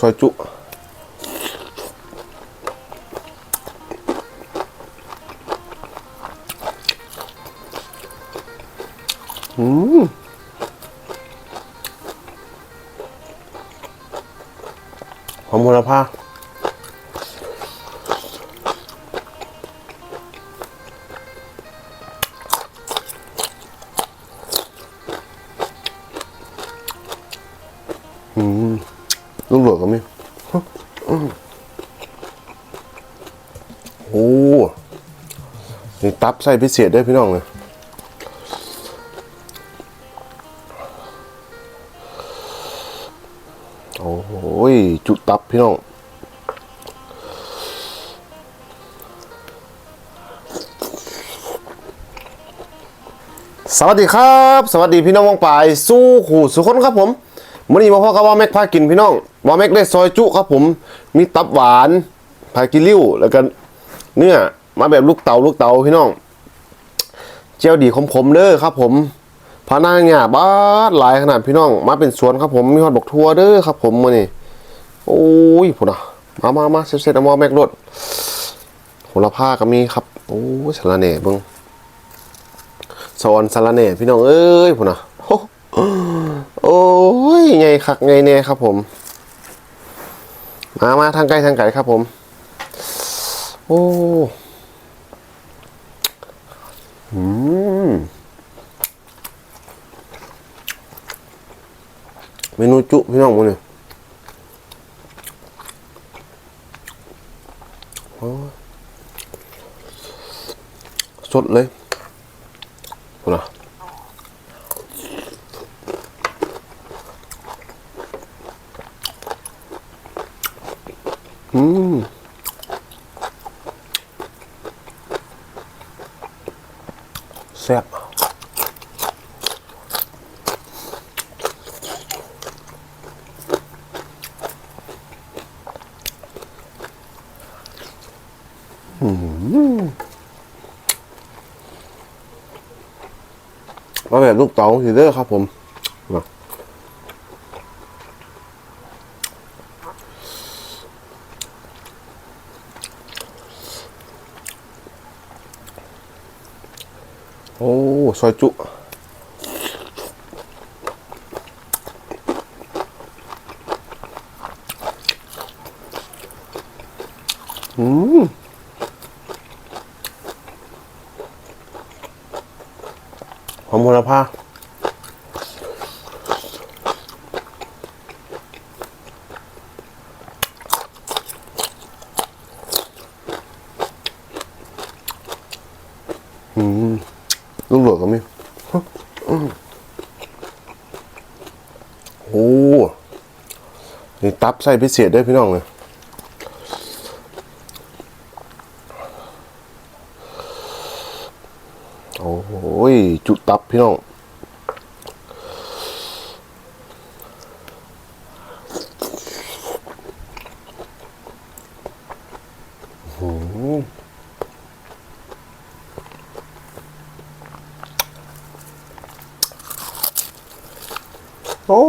ซอยจุอืมหอมโหระพา โอ้นี่ตับใส่พิเศษด้วยพี่น้องเลยโอ้โหยจุตับพี่น้องสวัสดีครับ สวัสดีพี่น้องวงปลายสู้ขู่สุขคนครับผมมื่อนี้มาพ่อกับว่าแม็กพากินพี่น้อง ว่าแม็กได้ซอยจุครับผม มีตับหวานพากิริ้ว แล้วก็เนื้อมาแบบลูกเต๋าลูกเต๋าพี่น้องเจียวดีขมๆเด้อครับ ผมพานาเนี่ยบ้าหลายขนาดพี่น้อง มาเป็นสวนครับผมมีฮอดบกทัวเด้อครับ ผมมื่อนี้โอ้ยพุ่นอะมามามาเสร็จๆเอามาแม็กรถโหระพาก็มีครับ โอ้ยสาระแหน่เบิ่งสอนสารเน่พี่น้องเอ้ยพุ่นนะโอ้โอ้ยไงคักไงแน่ครับผม มามาทางไกลทางไกลครับผม โอ้อืมเมนูจุพี่น้องมึงเนี่ยโอ้ยสดเลยพุ่นนะ อืมแซ่บอืมมาแบบลูกเต๋าทีเด้อครับผมมาโอ้ ซอยจุอืมหอมโหระพาอืม ลูกหลวกก็มีโอ้นี่ตับใส่พิเศษด้วยพี่น้องเลยโอ้ยจุตับพี่น้อง โอ้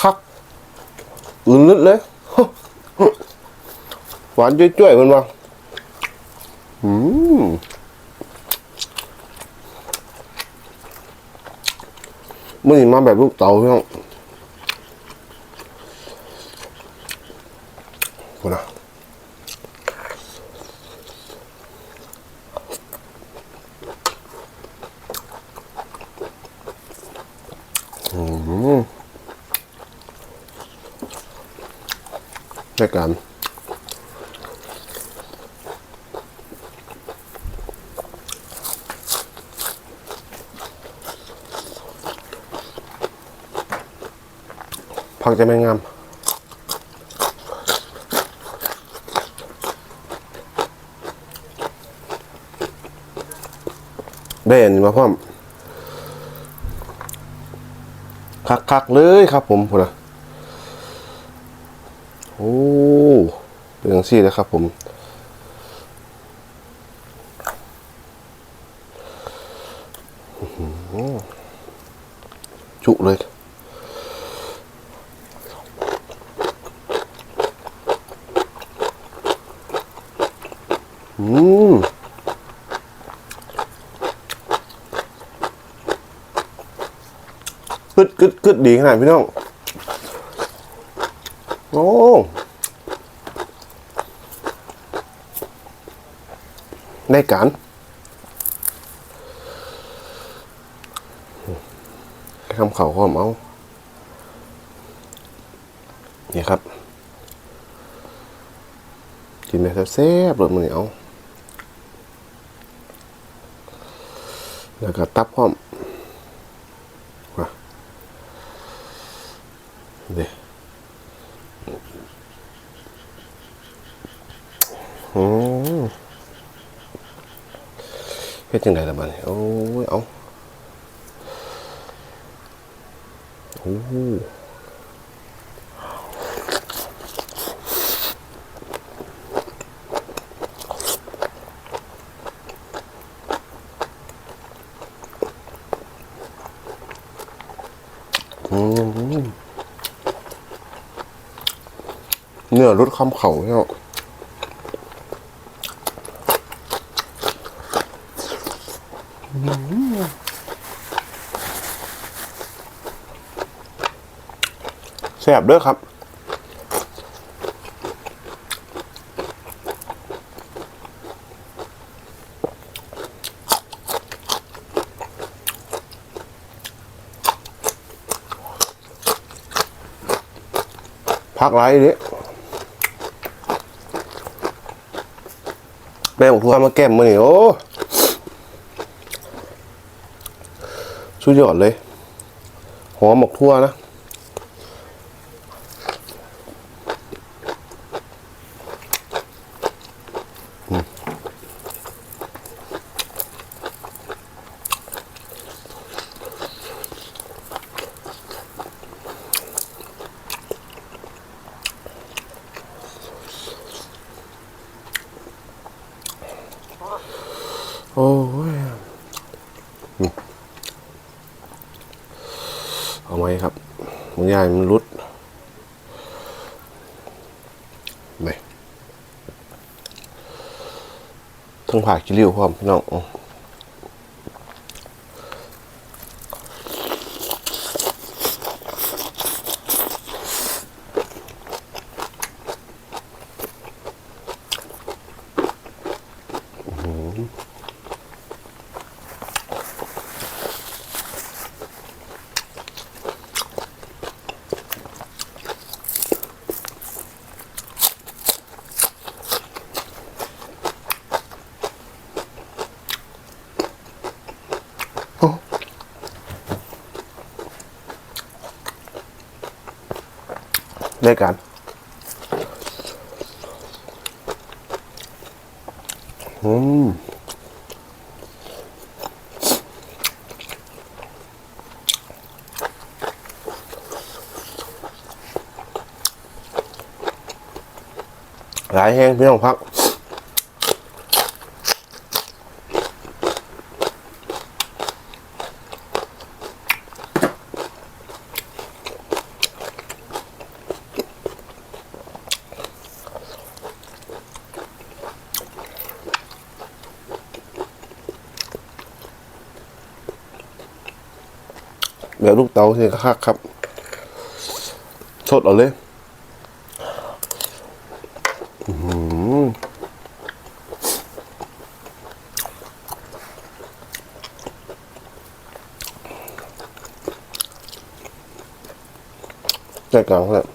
คักอื่นลึดเลย หวานจ้วยๆมันมาอืมมื่อนี้มาแบบลูกเต๋าพี่น้อง ได้กันผักจะไม่งามได้อันมาพร้อมคักๆเลยครับผมพุ่นนะ โอ้เป็นอย่างซี่นะครับผมจุเลยอืมกึดกึดกึดดีขนาดพี่น้อง โอ้ได้การคำเขาข้อมเอานี่ครับกินได้แซ่บๆเลยมันเหนียวแล้วก็ตับพร้อมเดี๋ยว อืมเฮ็ดจังไดล่ะบัดนี้โอ้ยเอาโอ้เนื้อรสคำเข่าเนี่ย แซ่บเด้อครับพักไรดิแม่ของทัวมาแก้มมือนี่โอ้สุดยอดเลย หอมหมกทั่วนะ โอ้ยอืมเอาไหมครับ มันยายมันรุดไปทั้งผ่ากิริ้วพร้อมพี่น้อง ได้กัน อืมหลายแห้งพี่น้องพัก เดี๋ยวลูกเต๋าสิคักครับ สดเอาเลยใจกลางแล้ว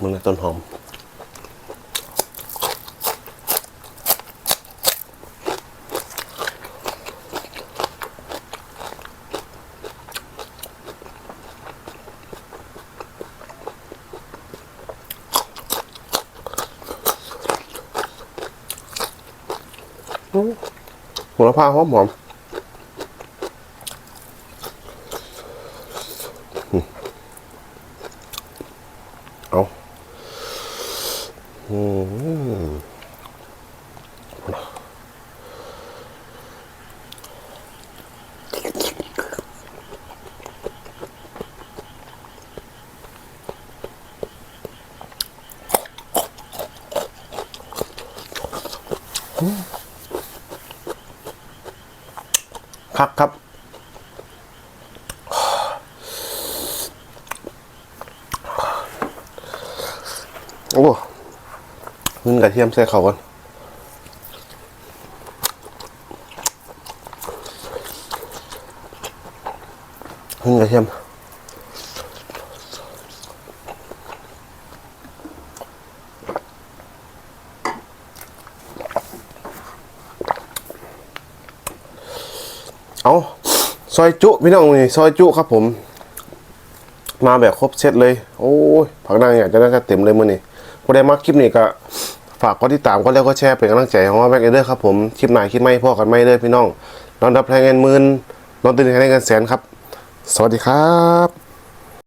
มันเลยต้นหอม หัวละพาหอมหอม คักครับ โอ้ขึ้นกระเทียมใส่เขาก่อนขึ้นกระเทียม เอาซอยจุพี่น้องนี่ซอยจุครับผม มาแบบครบเซตเลย โอ้ยผักนางอยากจะนั่งเต็มเลยมื้อนี้ผู้ใดมาคลิปนี้ก็ฝากกดติดตามก็แล้วก็แชร์เป็นกำลังใจของว่าแม็กเอเดอร์ครับผมคลิปไหนคลิปไม่พ่อกันไม่เด้อพี่น้องนอนดับแรงเงินหมื่นนอนตื่นให้ได้เงินแสนครับ สวัสดีครับ